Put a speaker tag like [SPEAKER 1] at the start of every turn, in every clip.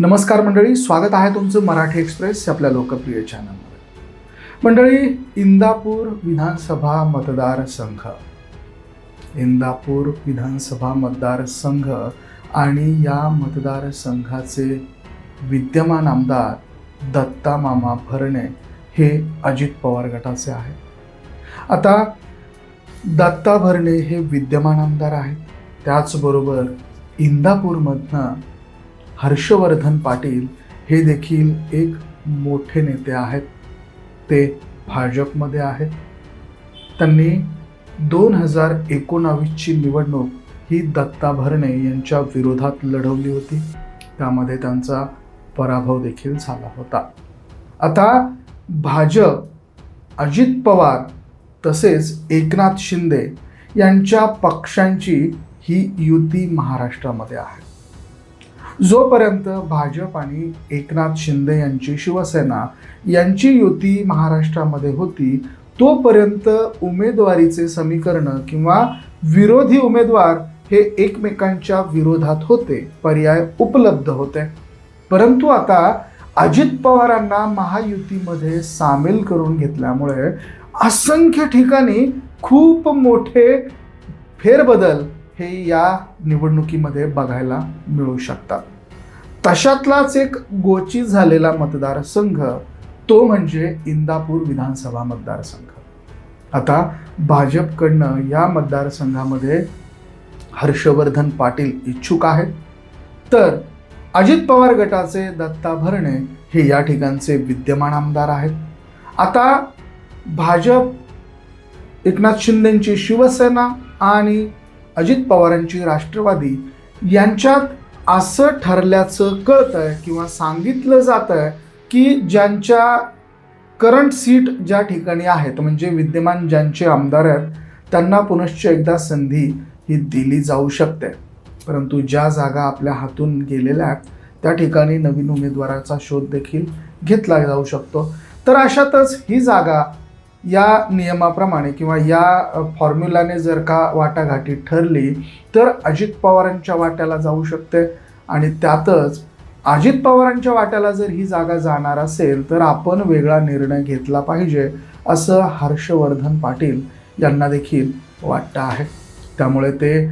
[SPEAKER 1] नमस्कार मंडळी स्वागत आहे तुमचं मराठी एक्सप्रेस आपल्या लोकप्रिय चॅनलमध्ये. मंडळी इंदापूर विधानसभा मतदारसंघ. इंदापूर विधानसभा मतदारसंघ आणि या मतदारसंघाचे विद्यमान आमदार दत्ता मामा भरणे हे अजित पवार गटाचे आहेत. आता दत्ता भरणे हे विद्यमान आमदार आहेत. त्याचबरोबर इंदापूरमधनं हर्षवर्धन पाटील हे देखील एक मोठे नेते आहेत. ते भाजपमध्ये आहेत. त्यांनी दोन हजार एकोणावीसची निवडणूक ही दत्ता भरणे यांच्या विरोधात लढवली होती. त्यामध्ये त्यांचा पराभव देखील झाला होता. आता भाजप अजित पवार तसेच एकनाथ शिंदे यांच्या पक्षांची ही युती महाराष्ट्रामध्ये आहे. जोपर्यंत भाजप आणि एकनाथ शिंदे यांची शिवसेना यांची युती महाराष्ट्रामध्ये होती तोपर्यंत उमेदवारीचे समीकरण किंवा विरोधी उमेदवार हे एकमेकांच्या विरोधात होते पर्याय उपलब्ध होते. परंतु आता अजित पवारांना महायुतीमध्ये सामील करून घेतल्यामुळे असंख्य ठिकाणी खूप मोठे फेरबदल हे या निवडणुकीमध्ये बघायला मिळू शकतात. तशातलाच एक गोची झालेला मतदारसंघ तो म्हणजे इंदापूर विधानसभा मतदारसंघ. आता भाजपकडनं या मतदारसंघामध्ये हर्षवर्धन पाटील इच्छुक आहेत. तर अजित पवार गटाचे दत्ता भरणे हे या ठिकाणचे विद्यमान आमदार आहेत. आता भाजप एकनाथ शिंदेंची शिवसेना आणि अजित पवारांची राष्ट्रवादी यांच्यात असं ठरल्याचं कळतंय किंवा सांगितलं जात आहे की ज्यांच्या करंट सीट ज्या ठिकाणी आहेत म्हणजे विद्यमान ज्यांचे आमदार आहेत त्यांना पुनश्च एकदा संधी ही दिली जाऊ शकते. परंतु ज्या जागा आपल्या हातून गेलेल्या आहेत त्या ठिकाणी नवीन उमेदवाराचा शोध देखील घेतला जाऊ शकतो. तर अशातच ही जागा या नियमाप्रमाणे किंवा या फॉर्म्युलाने जर का वाटाघाटी ठरली तर अजित पवारांच्या वाट्याला जाऊ शकते. आणि त्यातच अजित पवारांच्या वाट्याला जर ही जागा जाणार असेल तर आपण वेगळा निर्णय घेतला पाहिजे असं हर्षवर्धन पाटील यांना देखील वाटतं आहे. त्यामुळे ते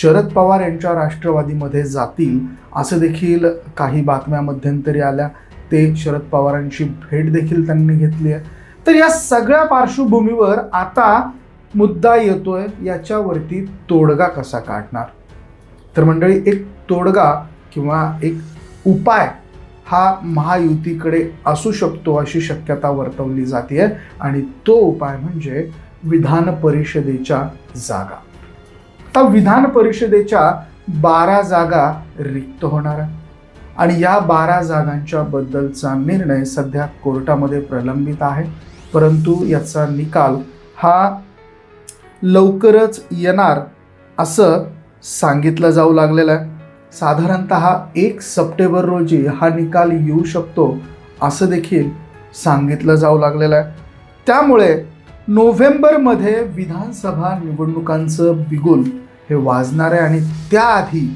[SPEAKER 1] शरद पवार यांच्या राष्ट्रवादीमध्ये जातील असं देखील काही बातम्या मध्यंतरी आल्या. ते शरद पवारांची भेट देखील त्यांनी घेतली आहे. तर या सगळ्या पार्श्वभूमीवर आता मुद्दा येतोय याच्यावरती तोडगा कसा काढणार? तर मंडळी एक तोडगा किंवा एक उपाय हा महायुतीकडे असू शकतो अशी शक्यता वर्तवली जाते आहे आणि तो उपाय म्हणजे विधान परिषदेच्या जागा. आता विधान परिषदेच्या बारा जागा रिक्त होणार आहे आणि या बारा जागांच्या बद्दलचा निर्णय सध्या कोर्टामध्ये प्रलंबित आहे. परंतु याचा निकाल हा लवकरच येणार असं सांगितलं जाऊ लागलेलं आहे. साधारणत एक सप्टेंबर रोजी हा निकाल येऊ शकतो असं देखील सांगितलं जाऊ लागलेलं आहे. त्यामुळे नोव्हेंबरमध्ये विधानसभा निवडणुकांचं बिगुल हे वाजणार आहे आणि त्याआधी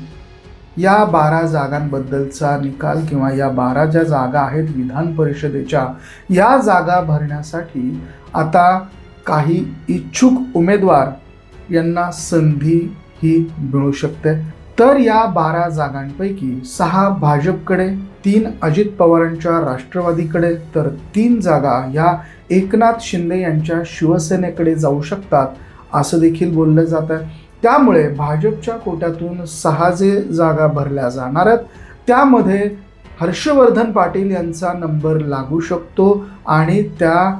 [SPEAKER 1] या बारा जागांबद्दलचा निकाल किंवा या बारा ज्या जागा आहेत विधान परिषदेच्या या जागा भरण्यासाठी आता काही इच्छुक उमेदवार यांना संधी ही मिळू शकते. तर या बारा जागांपैकी सहा भाजपकडे तीन अजित पवारांच्या राष्ट्रवादीकडे तर तीन जागा या एकनाथ शिंदे यांच्या शिवसेनेकडे जाऊ शकतात असं देखील बोललं जात. आहे त्यामुळे भाजपच्या कोट्यातून सहा जे जागा भरल्या जाणार आहेत त्यामध्ये हर्षवर्धन पाटील यांचा नंबर लागू शकतो आणि त्या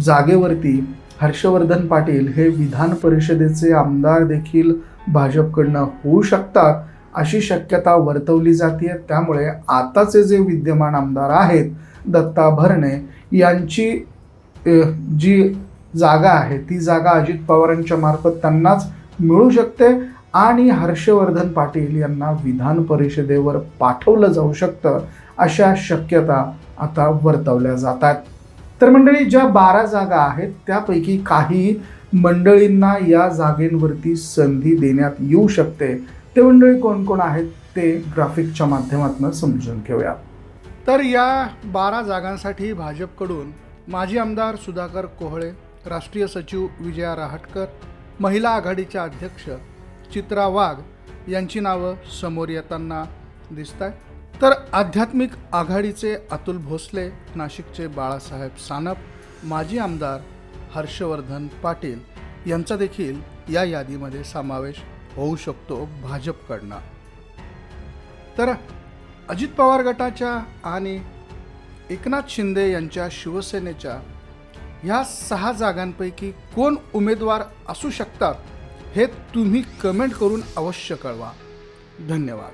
[SPEAKER 1] जागेवरती हर्षवर्धन पाटील हे विधान परिषदेचे आमदार देखील भाजपकडनं होऊ शकतात. अशी शक्यता वर्तवली जाते त्यामुळे आताचे जे विद्यमान आमदार आहेत दत्ता भरणे यांची जी जागा आहे ती जागा अजित पवारांच्या मार्फत त्यांनाच मिळू शकते आणि हर्षवर्धन पाटील यांना विधान परिषदेवर पाठवलं जाऊ शकतं अशा शक्यता आता वर्तवल्या जातात तर मंडळी ज्या बारा जागा आहेत त्यापैकी काही मंडळींना या जागेंवरती संधी देण्यात येऊ शकते. ते मंडळी कोण कोण आहेत ते ग्राफिकच्या माध्यमातून समजून घेऊया. तर या बारा जागांसाठी भाजपकडून माजी आमदार सुधाकर कोहळे राष्ट्रीय सचिव विजया रहाटकर महिला आघाडीच्या अध्यक्ष चित्रा वाघ यांची नावं समोर येताना दिसत आहे तर आध्यात्मिक आघाडीचे अतुल भोसले नाशिकचे बाळासाहेब सानप माजी आमदार हर्षवर्धन पाटील यांचा देखील या यादीमध्ये समावेश होऊ शकतो भाजपकडनं. तर अजित पवार गटाच्या आणि एकनाथ शिंदे यांच्या शिवसेनेच्या ह्या सहा जागांपैकी कोण उमेदवार असू शकतात हे तुम्ही कमेंट करून अवश्य कळवा. धन्यवाद.